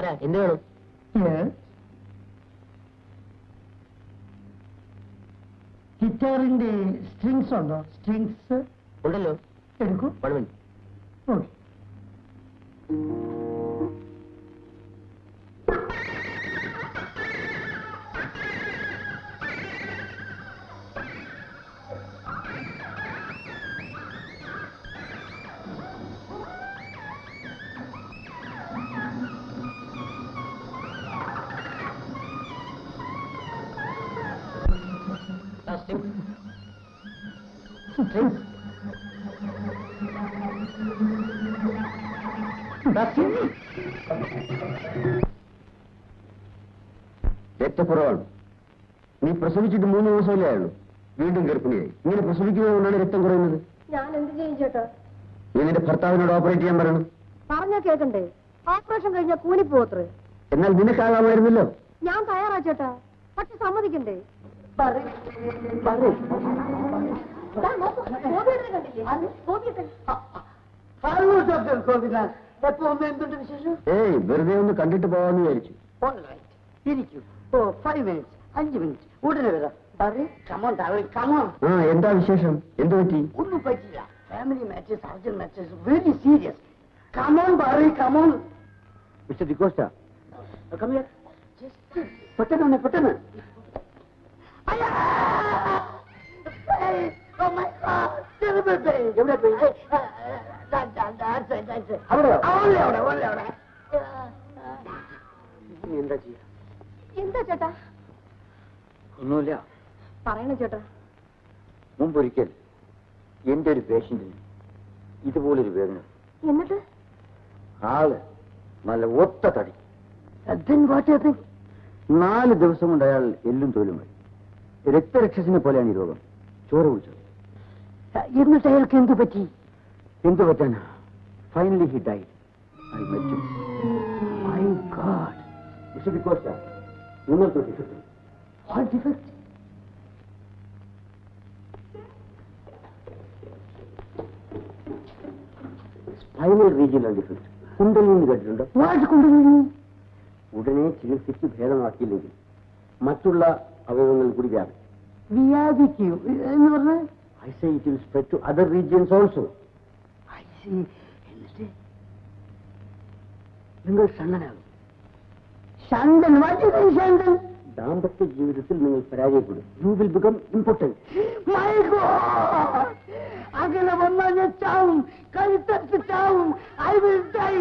ആരാ? എന്ത് വേണം? ഗിറ്റാറിന്റെ സ്ട്രിങ്സ് ഉണ്ടോ? സ്ട്രിങ്സ് ഉണ്ടല്ലോ. എടുക്കൂ. വൺ ഓക്കെ രക്തക്കുറവാണ് നീ പ്രസവിച്ചിട്ട് മൂന്ന് ദിവസമല്ലേ ആയുള്ളൂ. വീണ്ടും ഗർഭിണിയായി. ഇങ്ങനെ പ്രസവിക്കുന്നതുകൊണ്ടാണ് രക്തം കുറയുന്നത്. ഞാൻ എന്ത് ചെയ്യും ചേട്ടാ? നീ നിന്റെ ഭർത്താവിനോട് ഓപ്പറേറ്റ് ചെയ്യാൻ പറയണം. പറഞ്ഞാ കേക്കണ്ടേ? ഓപ്പറേഷൻ കഴിഞ്ഞാൽ കൂലിപ്പോത്രേ എന്നാൽ നിനക്കാകാമായിരുന്നല്ലോ ഞാൻ തയ്യാറാ ചേട്ടാ. പക്ഷെ സമ്മതിക്കണ്ടേ. ഹലോ ഡോക്ടർ ഗോപിനാഥ് എന്തുണ്ട് വിശേഷം? ഏയ് വെറുതെ ഒന്ന് കണ്ടിട്ട് പോവാന്ന് വിചാരിച്ചു. ഇരിക്കൂ. ഓ ഫൈവ് മിനിറ്റ്സ് അഞ്ച് മിനിറ്റ് ഉടനെ വരാം. ആ എന്താ വിശേഷം? എന്ത് പറ്റി? ഒന്നും പറ്റില്ല family matches urgent matches very serious come on പറയ് കമോൺ മിസ്റ്റർ ഡിക്കോസ്റ്റ കമ്മിയ പെട്ടെന്ന് വന്നേ, പെട്ടെന്ന്. അയ്യാ! Oh my God, terrible pain. എവിടെ pain? അവിടെയോ? ഉള്ളെ അവിടെ, അവിടെ. ഇനി എന്താ ചെയ്യാ? എന്താ ചേട്ടാ? ഒന്നുമില്ല. പറയണ ചേട്ടാ. മുമ്പൊരിക്കൽ എന്റെ ഒരു പേഷ്യന്റിന് ഇതുപോലൊരു വേദന എന്നിട്ട്? ആൾ നല്ല ഒത്ത തടി. What നാല് ദിവസം കൊണ്ട് അയാൾ എല്ലും തോലും വഴി. രക്തരക്ഷസിനെ പോലെയാണ് ഈ രോഗം. ചോര കുടിച്ചത് എന്നിട്ട് അയാൾക്ക് എന്തു പറ്റി? എന്തു finally he die I met my God defect what defect spinal regional defect കുണ്ടലിന് കേട്ടിട്ടുണ്ടോ വാട്ട് കൊണ്ടുപോയി ഉടനെ ചികിത്സിച്ച് ഭേദമാക്കിയില്ലെങ്കിൽ മറ്റുള്ള അവയവങ്ങളിൽ കൂടി വ്യാപിക്കും. വ്യാപിക്കൂ. എന്ന് പറഞ്ഞാൽ I say it will spread to other regions also. I see. എന്നിട്ട് നിങ്ങൾ ഷണ്ണനാകും ശണ്ടൻ വാട്ട് ദാമ്പത്യ ജീവിതത്തിൽ നിങ്ങൾ പരാജയപ്പെടും. You will become important my വന്നാൽ ഞാൻ ചാവും. കഴുത്തത്ത് ചാവും. I will die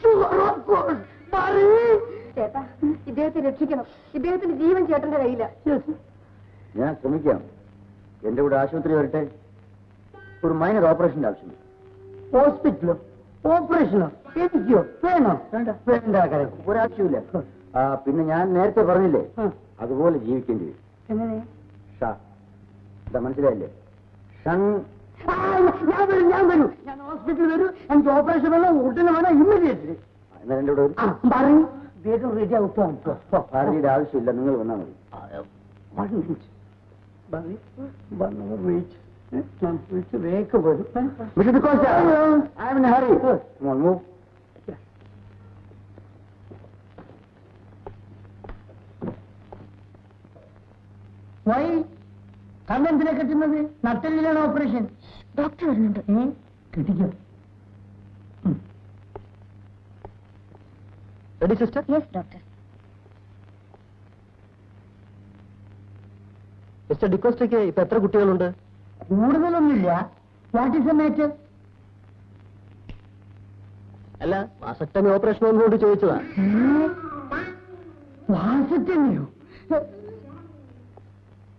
sugar of course ചേട്ടാ ഇദ്ദേഹത്തെ രക്ഷിക്കണം. ഇദ്ദേഹത്തിന്റെ ജീവൻ ചേട്ടന്റെ കയ്യില. ഞാൻ ശ്രമിക്കാം. എന്റെ കൂടെ ആശുപത്രി വരട്ടെ? ഒരു മൈനർ ഓപ്പറേഷന്റെ ആവശ്യമുണ്ട് ഹോസ്പിറ്റലോ? ഓപ്പറേഷനോ? എനിക്കോ? വേണോ? വേണ്ട. വേണ്ട കരം ഒരാവശ്യമില്ല പിന്നെ ഞാൻ നേരത്തെ പറഞ്ഞില്ലേ? അതുപോലെ ജീവിക്കേണ്ടി വരും. എങ്ങനെ? മനസ്സിലായില്ലേ? ഷൻ ഞാൻ വരും ഞാൻ വരും. ഞാൻ ഹോസ്പിറ്റലിൽ വരും. എനിക്ക് ഓപ്പറേഷൻ വേണം ഉടനെ വേണം ഇമ്മീഡിയറ്റ്ലി എന്നാ എന്റെ കൂടെ വരും. വേഗം റെഡി ആവും. ആവശ്യമില്ല നിങ്ങൾ വന്നാൽ മതി. Wait. Eh, ഞാൻ വിളിച്ച് വേഗം വരും I in hurry move why കണ്ണെന്തിനെ കെട്ടുന്നത്? നട്ടലിലാണ് ഓപ്പറേഷൻ ഡോക്ടർ വരുന്നുണ്ട്. കിട്ടിക്കോ. Ready sister yes doctor mister ഡിക്കോസ്റ്റയ്ക്ക് ഇപ്പൊ എത്ര കുട്ടികളുണ്ട്? കൂടുതലൊന്നുമില്ല. വാട്ട് ഇസ് മാറ്റർ അല്ല വാസക്ടമി ഓപ്പറേഷൻ ഒന്നുകൊണ്ട് ചോദിച്ചതാ. വാസക്ടമിയോ?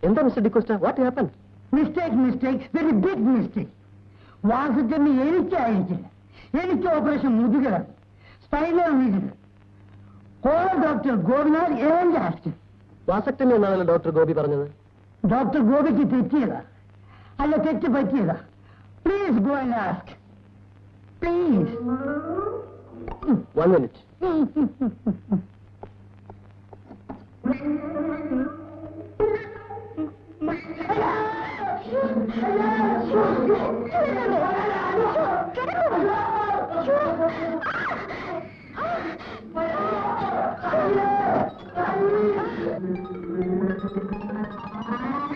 എന്താ mister D'Costa? What happen mistake mistake. Very big mistake vasectomy എനിക്കായിരിക്കില്ല എനിക്ക് ഓപ്പറേഷൻ മുതുകലാണ്. വീതികൾ കോൾ ഡോക്ടർ ഗോപിനാഥ് ഏഴ് ആസ്റ്റ് വാസക്ടമി എന്നാണല്ലോ ഡോക്ടർ ഗോപി പറഞ്ഞത്? ഡോക്ടർ ഗോപിക്ക് തെറ്റിയതാ അല്ല തെറ്റ് പറ്റിയതാ please go and ask please one minute ആ എന്താ Uh-huh.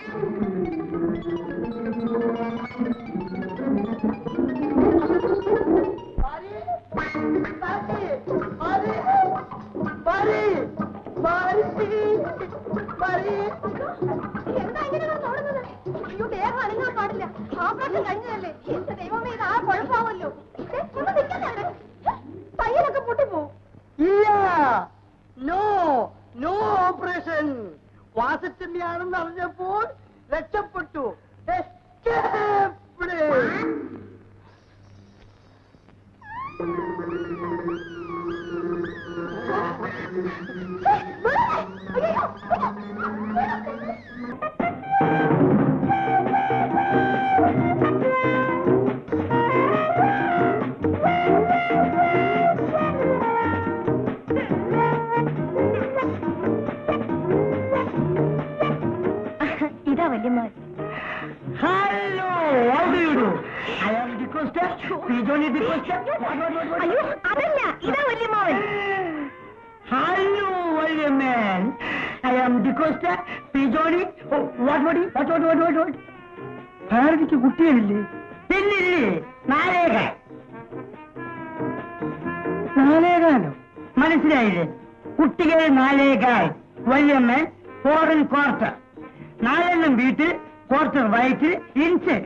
ഇതാ വല്യമ്മ Hello, how do you do? I am the Costa, Johnny the Costa. What, what, what, what? അയ്യോ അതല്ല ഓടി ഓടി ഓടി ഓടി what? ഭാരതിക്ക് കുട്ടികളില്ലേ? പിന്നില്ലേ നാലേകാൽ. നാലേകാലോ? മനസ്സിലായില്ലേ? കുട്ടികൾ നാലേകാൽ. വല്യമ്മൻ ഫോറിൻ ക്വാർട്ടർ നാലെണ്ണം വീട്ടിൽ ക്വാർട്ടർ വയറ്റിൽ ഇഞ്ച്.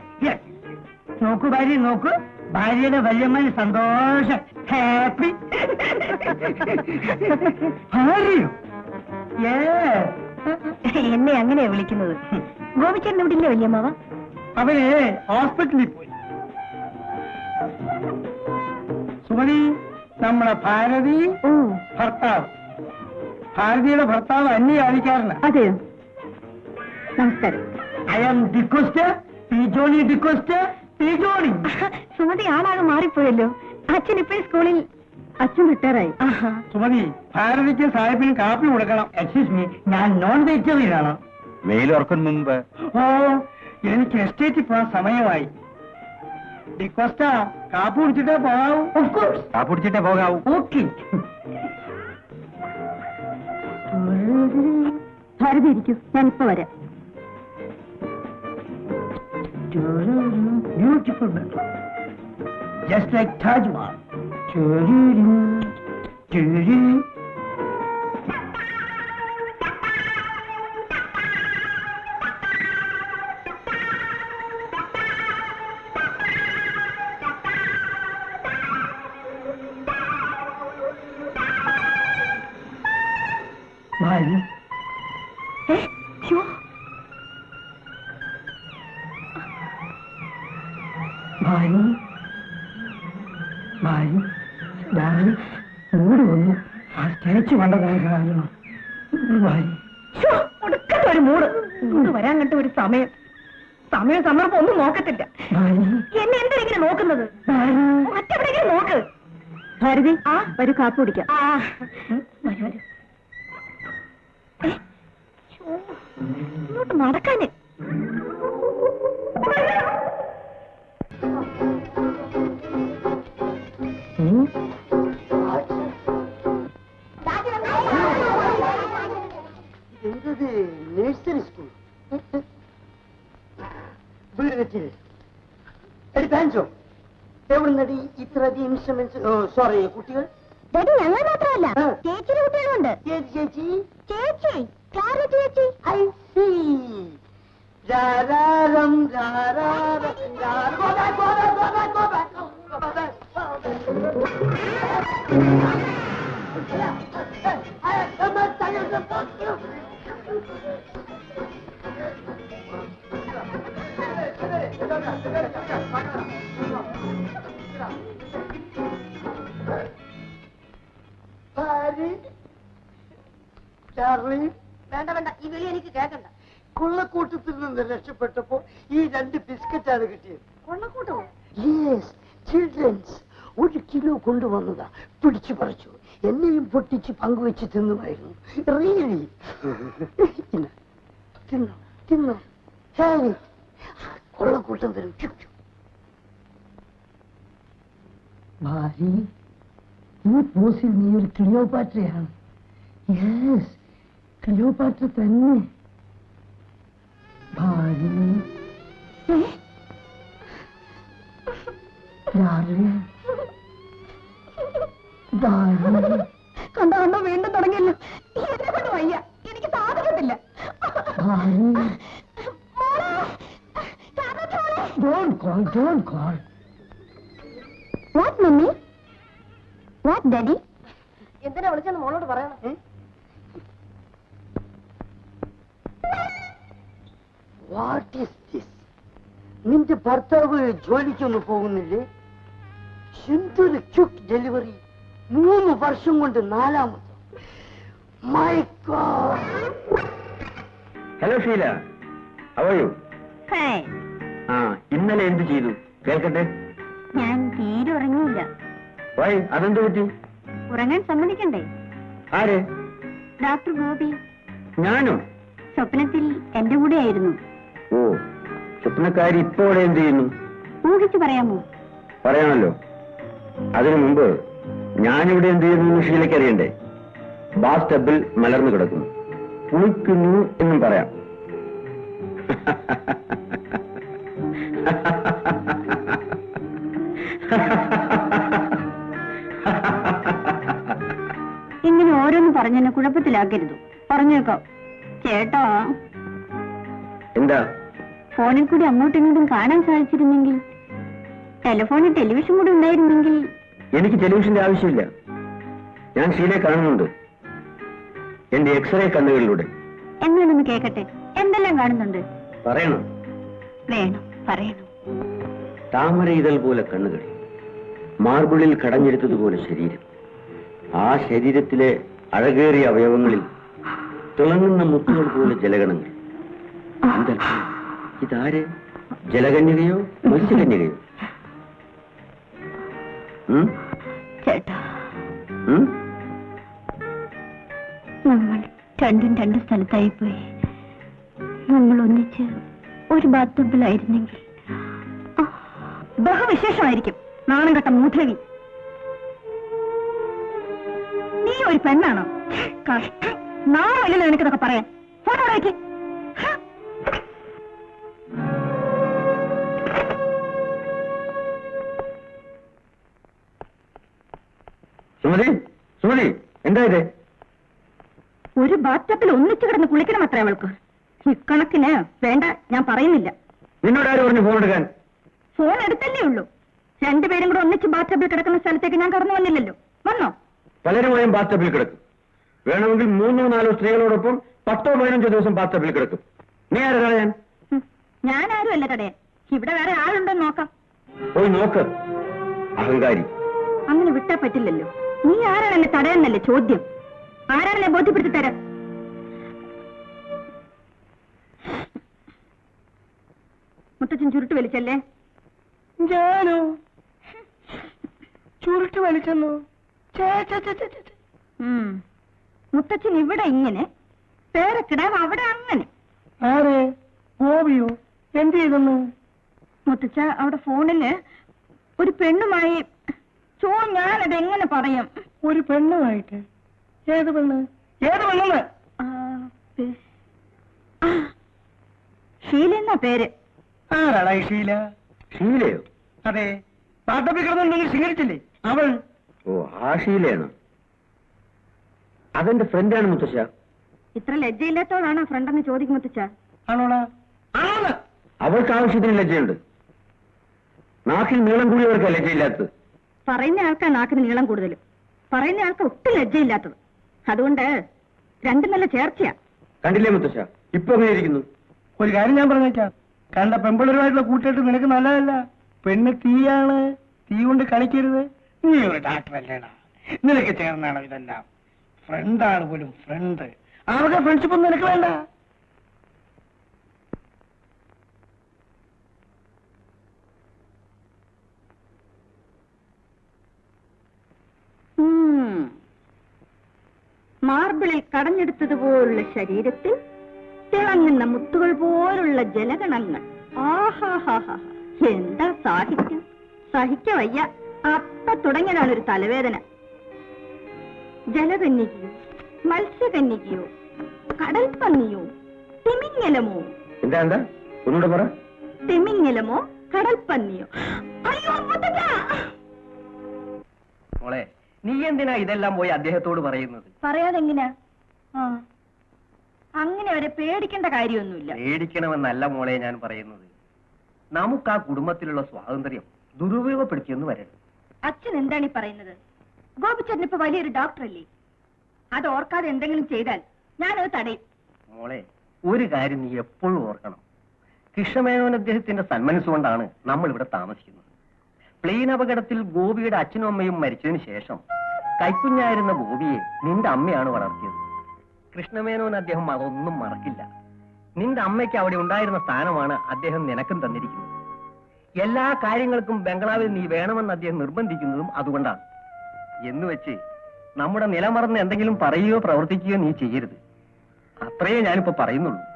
നോക്കൂ ഭാര്യ നോക്കൂ. ഭാര്യയുടെ വല്യമ്മന് സന്തോഷം. ഹാപ്പി ഭാര്യയോ? Yes. എന്നെ അങ്ങനെയാ വിളിക്കുന്നത്. ഗോപിച്ചേട്ടൻ ഇവിടെ വലിയ വല്യമ്മാവ അവർ ഹോസ്പിറ്റലിൽ പോയി. സുമതി നമ്മളെ ഭാരതി ഭർത്താവ്. ഭാരതിയുടെ ഭർത്താവ് അന്യയാനിക്കാരനാണ് അതെയോ? നമസ്കാരം. ഐ ആം ഡിക്വസ്റ്റ് പിജോണി ഡിക്കോസ്റ്റ് പിജോണി സുമതി ആളാകെ മാറിപ്പോയല്ലോ. അച്ഛൻ ഇപ്പോഴും സ്കൂളിൽ അച്ഛൻ റിട്ടയറായി സുമതി ഭാരതിക്ക് സാഹിബിന് കാപ്പി കൊടുക്കണം. എക്സ്ക്യൂസ് മീ ഞാൻ നോൺ വെജിറ്റേറിയൻ ആണ് മെയിലോർക്കും മുമ്പ്. ഓ എനിക്ക് എസ്റ്റേറ്റിൽ പോകാൻ സമയമായി. കാപ്പി കുടിച്ചിട്ടേ പോകാവൂ. ഓഫ് കുടിച്ചിട്ടേ പോകാവൂ. ഓക്കെ ഭാരതി ഇരിക്കൂ. ഞാനിപ്പോ വരാം. Beautiful just Just like Taj Mahal. ഭാര്യ ഏ ഒടുക്കത്തെ ഒരു മൂട്. ഇങ്ങോട്ട് വരാൻ കണ്ട ഒരു സമയം. സമയം സന്ദർഭം ഒന്നും നോക്കത്തില്ല. എന്നെ എന്തിനെ ഇങ്ങനെ നോക്കുന്നത്? ഭാര്യ. മറ്റെവിടെയെങ്കിലും നോക്ക്. ഭാരതി ആ. ഒരു കാപ്പ് കുടിക്കാം. ഇങ്ങോട്ട് നടക്കാന്. എടി പാൻസോ എവിടുന്നടി ഇത്രയധികം ഇൻസ്ട്രുമെന്റ്സ് സോറി കുട്ടികൾ ഡാഡി ഞങ്ങൾ മാത്രമല്ല ചേച്ചിയുടെ കുട്ടികളുണ്ട് ചേച്ചി ചേച്ചി ചേച്ചി ക്ലാര ചേച്ചി ഐ സി രാരാരം രാരാരം രാരം വേണ്ട വേണ്ട. ഈ വിളി എനിക്ക് കേൾക്കണ്ട. കൊള്ളക്കൂട്ടത്തിൽ നിന്ന് രക്ഷപ്പെട്ടപ്പോ ഈ രണ്ട് ബിസ്ക്കറ്റാണ് കിട്ടിയത്. കൊള്ളക്കൂട്ടോ? യെസ് ചിൽഡ്രൻസ് ഒരു കിലോ കൊണ്ടുവന്നതാ. പിടിച്ചു പറിച്ചു. എന്നെയും പൊട്ടിച്ച് പങ്കുവെച്ച് തിന്നുമായിരുന്നു. റിയലി തിന്നോ തിന്നോ. ഹാരി കൊള്ളക്കൂട്ടം കൂട്ടം വരും ഭാര്യ ഈ പോസിൽ നീ ഒരു ക്ലിയോപാട്രയാണ്. യെസ് ക്ലിയോപാട്ര തന്നെ. ഭാര്യ. കണ്ടോ കണ്ടോ വീണ്ടും തുടങ്ങിയല്ലോ. എന്നെ കൊണ്ട് വയ്യ. എനിക്ക് സാധിക്കത്തില്ല. ഭാര്യ. Call, don't call. What mummy what daddy എന്തിനാ വിളിച്ചെന്ന് മോളോട് പറയണം? വാട്ട് ഈസ് ദിസ് നിന്റെ ഭർത്താവ് ജോലിക്കൊന്നും പോകുന്നില്ലേ? എന്തൊരു ക്യുക്ക് ഡെലിവറി മൂന്ന് വർഷം കൊണ്ട് നാലാമത് മൈ ഹലോ ഷീല അവയോ ഇന്നലെ എന്ത് ചെയ്തു? കേൾക്കട്ടെ. ഞാൻ തീരെ ഉറങ്ങിയില്ല. വൈ അതെന്ത് പറ്റി? ഉറങ്ങാൻ സമ്മതിക്കണ്ടേ? ആര്? ഡോക്ടർ ഗോപി. ഞാനോ? സ്വപ്നത്തിൽ എന്റെ കൂടെ ആയിരുന്നു ഓ സ്വപ്നക്കാരി ഇപ്പോൾ എന്ത് ചെയ്യുന്നു? ഊഹിച്ചു പറയാമോ? പറയാമല്ലോ. അതിനു മുമ്പ് ഞാനിവിടെ എന്ത് ചെയ്യുന്നു ഷീലയ്ക്ക് അറിയണ്ടേ? ബാസ് ടബിൽ മലർന്നു കിടക്കുന്നു. കുളിക്കുന്നു എന്നും പറയാം. ഇങ്ങനെ ഓരോന്ന് പറഞ്ഞെന്നെ കുഴപ്പത്തിലാക്കരുത്. പറഞ്ഞേക്കോ. കേട്ടോ എന്താ? ഫോണിൽ കൂടി അങ്ങോട്ടും ഇങ്ങോട്ടും കാണാൻ സാധിച്ചിരുന്നെങ്കിൽ ടെലിഫോണിൽ ടെലിവിഷൻ കൂടി ഉണ്ടായിരുന്നെങ്കിൽ. എനിക്ക് ടെലിവിഷന്റെ ആവശ്യമില്ല. ഞാൻ ശീലെ കാണുന്നുണ്ട്. എന്റെ എക്സ്റേ കണ്ണുകളിലൂടെ. എന്നാലൊന്ന് കേക്കട്ടെ. എന്തെല്ലാം കാണുന്നുണ്ട്? പറയണം. വേണം പറയണം. താമര ഇതൽ പോലെ കണ്ണുകൾ മാർബിളിൽ കടഞ്ഞെടുത്തതുപോലെ ശരീരം. ആ ശരീരത്തിലെ അഴകേറിയ അവയവങ്ങളിൽ തിളങ്ങുന്ന മുത്തുകൾ പോലെ ജലഗണങ്ങൾ? ഇതാര്? ജലകന്യകയോ മത്സ്യകന്യകയോ? നമ്മൾ രണ്ടും രണ്ട് സ്ഥലത്തായി പോയി നമ്മൾ ഒന്നിച്ച് ഒരു ബാത്തുമ്പിലായിരുന്നെങ്കിൽ ബഹുവിശേഷമായിരിക്കും. നാണം കെട്ട മൂധവി. നീ ഒരു പെണ്ണാണോ? കഷ്ടം. നാളല്ലോ എനിക്കിതൊക്കെ പറയാൻ. ഫോട്ടോ സുമതി സുമതി എന്താ ഇത്? ഒരു ബാറ്റത്തിൽ ഒന്നിച്ച് കിടന്ന് കുളിക്കണം അത്ര അവൾക്ക് ഇക്കണക്കിന് വേണ്ട ഞാൻ പറയുന്നില്ല. നിന്നോട് ആര് പറഞ്ഞു ഫോൺ എടുക്കാൻ? ഫോൺ എടുത്തല്ലേ ഉള്ളൂ. രണ്ടുപേരും കൂടെ ഒന്നിച്ച് ബാത്ടബിൽ കിടക്കുന്ന സ്ഥലത്തേക്ക് ഞാൻ കടന്നു വന്നില്ലല്ലോ. വന്നോ? പലരും പലരുമായും ബാത്തപ്പിൽ കിടക്കും. വേണമെങ്കിൽ മൂന്നോ നാലോ സ്ത്രീകളോടൊപ്പം പത്തോ പതിനഞ്ചോ ദിവസം ബാത്തപ്പിൽ കിടക്കും. നീ ആരാ ഞാൻ ഞാൻ ആരും അല്ല തടയാൻ ഇവിടെ വേറെ ആളുണ്ടോ നോക്കാം. പോയി നോക്ക്. അഹങ്കാരി. അങ്ങനെ വിട്ടാ പറ്റില്ലല്ലോ. നീ ആരാണ് എന്നെ തടയാന്നല്ലേ ചോദ്യം? ആരാണല്ലേ ബോധ്യപ്പെടുത്തി തരാം. മുത്തച്ഛൻ ചുരുട്ട് വലിച്ചല്ലേ ഞാനോ? ചുരുട്ട് വലിച്ചെന്നു? ചേ, ചേ, ചേ, ചേ, ചേ. ഉം. മുത്തച്ഛൻ ഇവിടെ ഇങ്ങനെ പേരക്കിടാൻ അവിടെ അങ്ങനെ. ആര്? ഗോപിയോ? എന്ത് ചെയ്തെന്ന്? മുത്തച്ഛ അവിടെ ഫോണിൽ ഒരു പെണ്ണുമായി ചോ ഞാനത് എങ്ങനെ പറയും? ഒരു പെണ്ണുമായിട്ട്. ഏത് പെണ്ണ്? ഏത് പെണ്ണെന്ന്? ആ, പേ- ആ, ഷീല എന്നാ പേര്? ആരാടാ ഈ ഷീല? ഷീലയോ? അതെ. പാട്ടപ്പിക്കിടന്നുണ്ടെങ്കിൽ സ്വീകരിച്ചില്ലേ അവൾ? ഓ ആ ഷീലയാണ് അതെന്റെ ഫ്രണ്ടാണ് മുത്തശ്ശ ഇത്ര ലജ്ജയില്ലാത്തവളാണോ ഫ്രണ്ട് എന്ന് ചോദിക്കും മുത്തച്ഛ? ആണോടാ? ആണെന്ന് അവൾക്ക് ആവശ്യത്തിന് ലജ്ജയുണ്ട്. നാക്കിൽ നീളം കൂടിയവർക്ക് ലജ്ജയില്ലാത്തത്. പറയുന്ന ആൾക്കാ നാക്കിന് നീളം കൂടുതൽ പറയുന്ന ആൾക്ക് ഒട്ടും ലജ്ജയില്ലാത്തത്. അതുകൊണ്ട് രണ്ടും നല്ല ചേർച്ചയാ. കണ്ടില്ലേ മുത്തശ്ശ ഇപ്പൊ എങ്ങനെ ഇരിക്കുന്നു. ഒരു കാര്യം ഞാൻ പറഞ്ഞേക്കാം. കണ്ട പെമ്പിളരുമായിട്ടുള്ള കൂട്ടിയിട്ട് നിനക്ക് നല്ലതല്ല. പെണ്ണ് തീയാണ്. തീ കൊണ്ട് കളിക്കരുത്. നീ ഒരു ഡാക്ടർ അല്ലേടാ? നിനക്ക് ചേർന്നാണ് ഇതെല്ലാം? ഫ്രണ്ടാണ് പോലും ഫ്രണ്ട് ആരുടെ ഫ്രണ്ട്ഷിപ്പ് ഒന്നും നിനക്ക് വേണ്ട. മാർബിളിൽ കടഞ്ഞെടുത്തതുപോലുള്ള ശരീരത്തിൽ തിളങ്ങുന്ന മുത്തുകൾ പോലുള്ള ജലഗണങ്ങൾ ആഹാഹാഹാ. എന്താ സാഹിത്യം? സഹിക്ക വയ്യ. അപ്പ തുടങ്ങിയതാണ് ഒരു തലവേദന. ജലകന്യകയോ മത്സ്യകന്യകയോ കടൽപ്പന്നിയോ തിമിങ്ങലമോ? എന്താ എന്താ? ഒന്നുകൂടെ പറ. തിമിങ്ങലമോ കടൽപ്പന്നിയോ അയ്യോ! മോളെ നീ എന്തിനാ ഇതെല്ലാം പോയി അദ്ദേഹത്തോട് പറയുന്നത്? പറയാതെങ്ങനെ? ആ അങ്ങനെ അവരെ പേടിക്കേണ്ട കാര്യമൊന്നുമില്ല. പേടിക്കണമെന്നല്ല മോളെ ഞാൻ പറയുന്നത്. നമുക്ക് ആ കുടുംബത്തിലുള്ള സ്വാതന്ത്ര്യം ദുരുപയോഗപ്പെടുത്തിയെന്ന് വരരുത്. അച്ഛൻ എന്താണ് ഈ പറയുന്നത്? ഗോപിച്ചേട്ടൻ ഇപ്പൊ വലിയൊരു ഡോക്ടറല്ലേ? അത് ഓർക്കാതെ എന്തെങ്കിലും ചെയ്താൽ ഞാനത് തടയും. മോളെ ഒരു കാര്യം നീ എപ്പോഴും ഓർക്കണം. കൃഷ്ണമേനോൻ അദ്ദേഹത്തിന്റെ സന്മനസ്സുകൊണ്ടാണ് നമ്മൾ ഇവിടെ താമസിക്കുന്നത്. പ്ലെയിൻ അപകടത്തിൽ ഗോപിയുടെ അച്ഛനും അമ്മയും മരിച്ചതിന് ശേഷം കൈക്കുഞ്ഞായിരുന്ന ഗോപിയെ നിന്റെ അമ്മയാണ് വളർത്തിയത്. കൃഷ്ണമേനോൻ അദ്ദേഹം അതൊന്നും മറക്കില്ല. നിന്റെ അമ്മയ്ക്ക് അവിടെ ഉണ്ടായിരുന്ന സ്ഥാനമാണ് അദ്ദേഹം നിനക്കും തന്നിരിക്കുന്നത്. എല്ലാ കാര്യങ്ങൾക്കും ബംഗ്ലാവിൽ നീ വേണമെന്ന് അദ്ദേഹം നിർബന്ധിക്കുന്നതും അതുകൊണ്ടാണ്. എന്ന് വെച്ച് നമ്മുടെ നിലമറന്ന് എന്തെങ്കിലും പറയുകയോ പ്രവർത്തിക്കുകയോ നീ ചെയ്യരുത്. അത്രയേ ഞാനിപ്പോ പറയുന്നുള്ളൂ.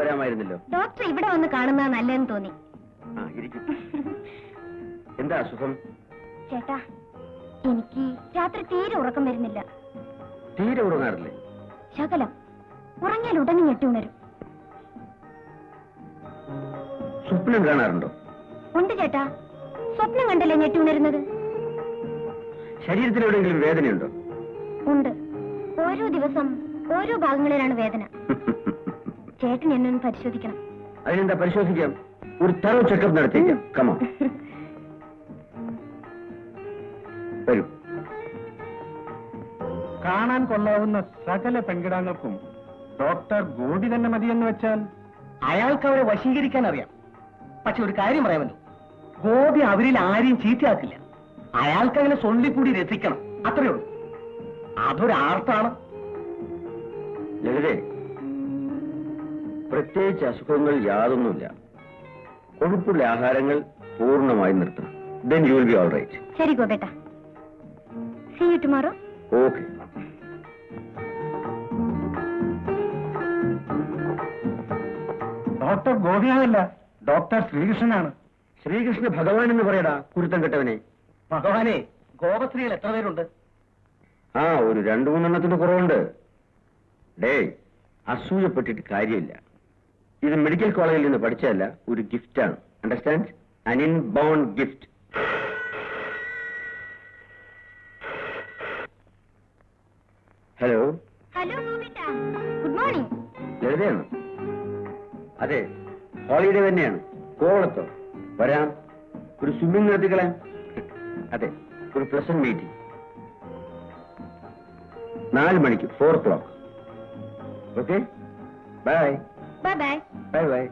വരാമായിരുന്നല്ലോ. ഡോക്ടർ ഇവിടെ വന്ന് കാണുന്ന നല്ലെന്ന് തോന്നി. ആ ഇരിക്കും. എന്താ അസുഖം? ചേട്ടാ എനിക്ക് രാത്രി തീരെ ഉറക്കം വരുന്നില്ല. തീരെ ഉറങ്ങാറില്ലേ? ശകലം. ഉറങ്ങിയാൽ ഉടനെ ഞെട്ടി ഉണരും. സ്വപ്നം കാണാറുണ്ടോ? ഉണ്ട് ചേട്ടാ. സ്വപ്നം കണ്ടല്ലേ ഞെട്ടി ഉണരുന്നത്? ശരീരത്തിൽ എവിടെയെങ്കിലും വേദനയുണ്ടോ? ഉണ്ട്. ഓരോ ദിവസം ഓരോ ഭാഗങ്ങളിലാണ് വേദന. ചേട്ടൻ എന്നെ ഒന്ന് പരിശോധിക്കണം. അതിനെന്താ പരിശോധിക്കാം? ഒരു തറവ് ചെക്കപ്പ് നടത്തിക്കാം കമോ വരൂ. കാണാൻ കൊള്ളാവുന്ന സകല പെൺകിടാങ്ങൾക്കും ഡോക്ടർ ഗോപി തന്നെ മതിയെന്ന് വെച്ചാൽ? അയാൾക്ക് അവരെ വശീകരിക്കാൻ അറിയാം. പക്ഷെ ഒരു കാര്യം പറയാമല്ലോ. ഗോപി അവരിൽ ആരെയും ചീത്തയാക്കില്ല. അയാൾക്ക് അങ്ങനെ സൊള്ളിക്കൂടി രസിക്കണം. അത്രയേ ഉള്ളൂ. അതൊരു ആർത്താണ് ലളിതേ പ്രത്യേകിച്ച് അസുഖങ്ങൾ യാതൊന്നുമില്ല. കൊഴുപ്പുള്ള ആഹാരങ്ങൾ പൂർണമായി നിർത്തണം. Then you will be all right ശരി ഗോപേട്ട. See you tomorrow okay doctor ഗോപിയാണല്ല doctor ശ്രീകൃഷ്ണനാണ്. ശ്രീകൃഷ്ണ ഭഗവാൻ എന്ന് പറയടാ കുരുത്തം കെട്ടവനെ. ഭഗവാനെ ഗോപശ്രീയിൽ എത്ര പേരുണ്ട്? ആ ഒരു രണ്ടു മൂന്നെണ്ണത്തിന്റെ കുറവുണ്ട്. ഡേ അസൂയപ്പെട്ടിട്ട് കാര്യമില്ല. ഇത് മെഡിക്കൽ കോളേജിൽ നിന്ന് പഠിച്ചതല്ല ഒരു ഗിഫ്റ്റാണ് understand an inborn gift hello hello good morning ലളിതയാണ് അതെ ഹോളിഡേ തന്നെയാണ്. കോവളത്തോ? വരാം. ഒരു സ്വിമ്മിംഗ് നടത്തിക്കളയാം അതെ ഒരു പ്ലസന്റ് മീറ്റിംഗ് നാല് മണിക്ക് four o'clock okay bye bye bye bye bye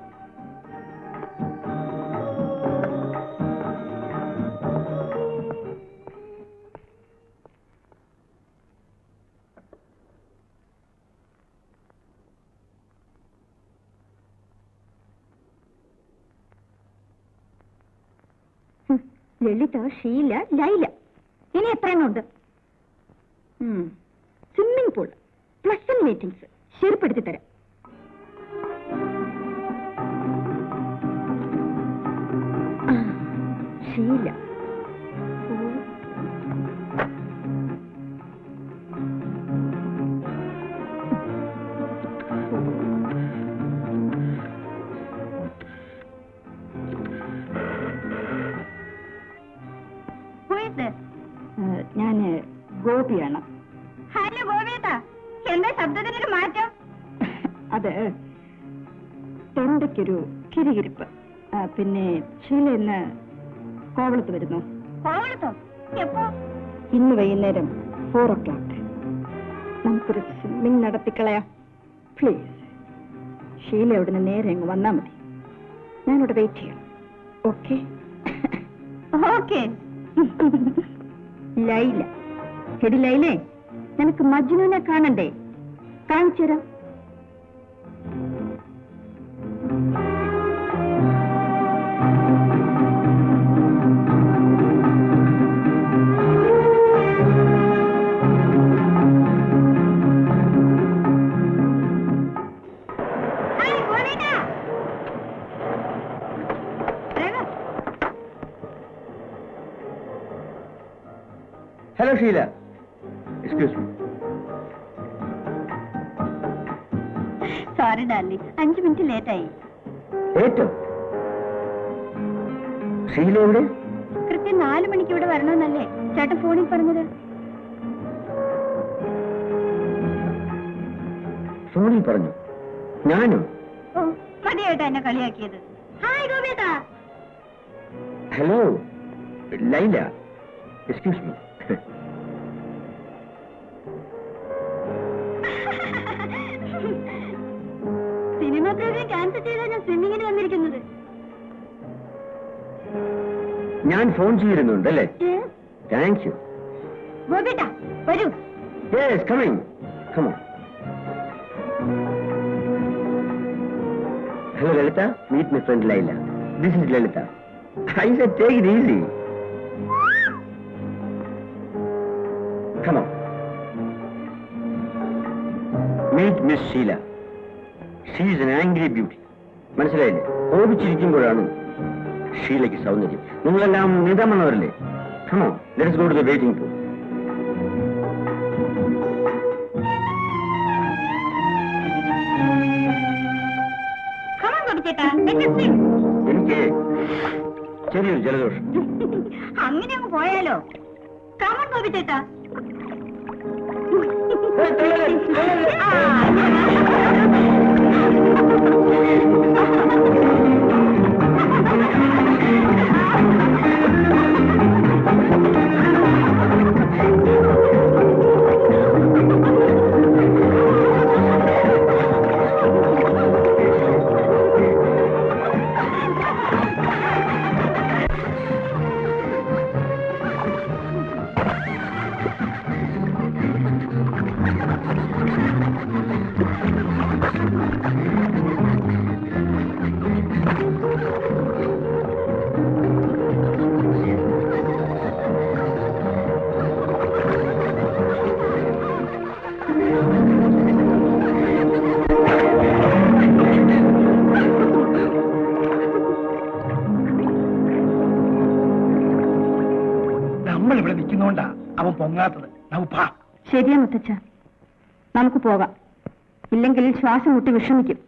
Lalitha Sheela Laila. ഇനി എത്ര എണ്ണം ഉണ്ട് swimming pool plus one meetings ശരിപ്പെടുത്തി തരാം ഷീല ഗോപിയാണ്. ഹലോ ഗോപിയേട്ടാ. എന്താ ശബ്ദത്തിനൊരു മാറ്റം? അത് തൊണ്ടയ്ക്കൊരു കിരികിരിപ്പ്. ആ, പിന്നെ ഇന്ന് കോവളത്ത് വരുന്നു. കോവളത്തോ? എപ്പോ? ഇന്ന് വൈകുന്നേരം ഫോർ ഓ ക്ലോക്ക് നമുക്കൊരു സ്വിമ്മിങ് നടത്തിക്കളയാം. പ്ലീസ് ഷീല ഉടനെ നേരെ അങ്ങ് വന്നാൽ മതി. ഞാനിവിടെ വെയിറ്റ് ചെയ്യാം. Okay okay Laila. എടി ലൈലേ നിനക്ക് മജ്നുവിനെ കാണണ്ടേ? കാണിച്ചു തരാം hello Sheela excuse me sorry darling അഞ്ചു മിനിറ്റ് ലേറ്റായി ലേറ്റോ ഷീല എവിടെ? കൃത്യം നാല് മണിക്ക് ഇവിടെ വരണമെന്നല്ലേ ചേട്ടൻ ഫോണിൽ പറഞ്ഞത്? ഫോണിൽ പറഞ്ഞു. ഞാനോ? ഓ മതിയായിട്ടാ എന്നെ കളിയാക്കിയത്. Hi ഗോപിയേട്ടാ. Hello Laila. Excuse me cancel ഞാൻ സ്വിമ്മിങ്ങിന് വന്നിരിക്കുന്നത്. ഞാൻ ഫോൺ ചെയ്തിരുന്നുണ്ട് അല്ലേ താങ്ക് യു വരൂ. Yes coming come on hello Lalitha meet my friend Laila this is Lalitha I said take it easy come on meet miss Sheela she is an angry beauty മനസ്സിലായില്ലേ? കോപിച്ചിരിക്കുമ്പോഴാണ് ഷീലയ്ക്ക് സൗന്ദര്യം. നിങ്ങളെല്ലാം നീതാമണ്ണവരല്ലേ come on let's go to the waiting swim. എനിക്ക് ചെറിയൊരു ജലദോഷം. അങ്ങനെ അങ്ങ് പോയാലോ? കമൺ ഗോപിച്ചേട്ടാ നമ്മൾ നമുക്ക് പോകാം. ഇല്ലെങ്കിൽ ശ്വാസം മുട്ടി വിഷമിക്കും.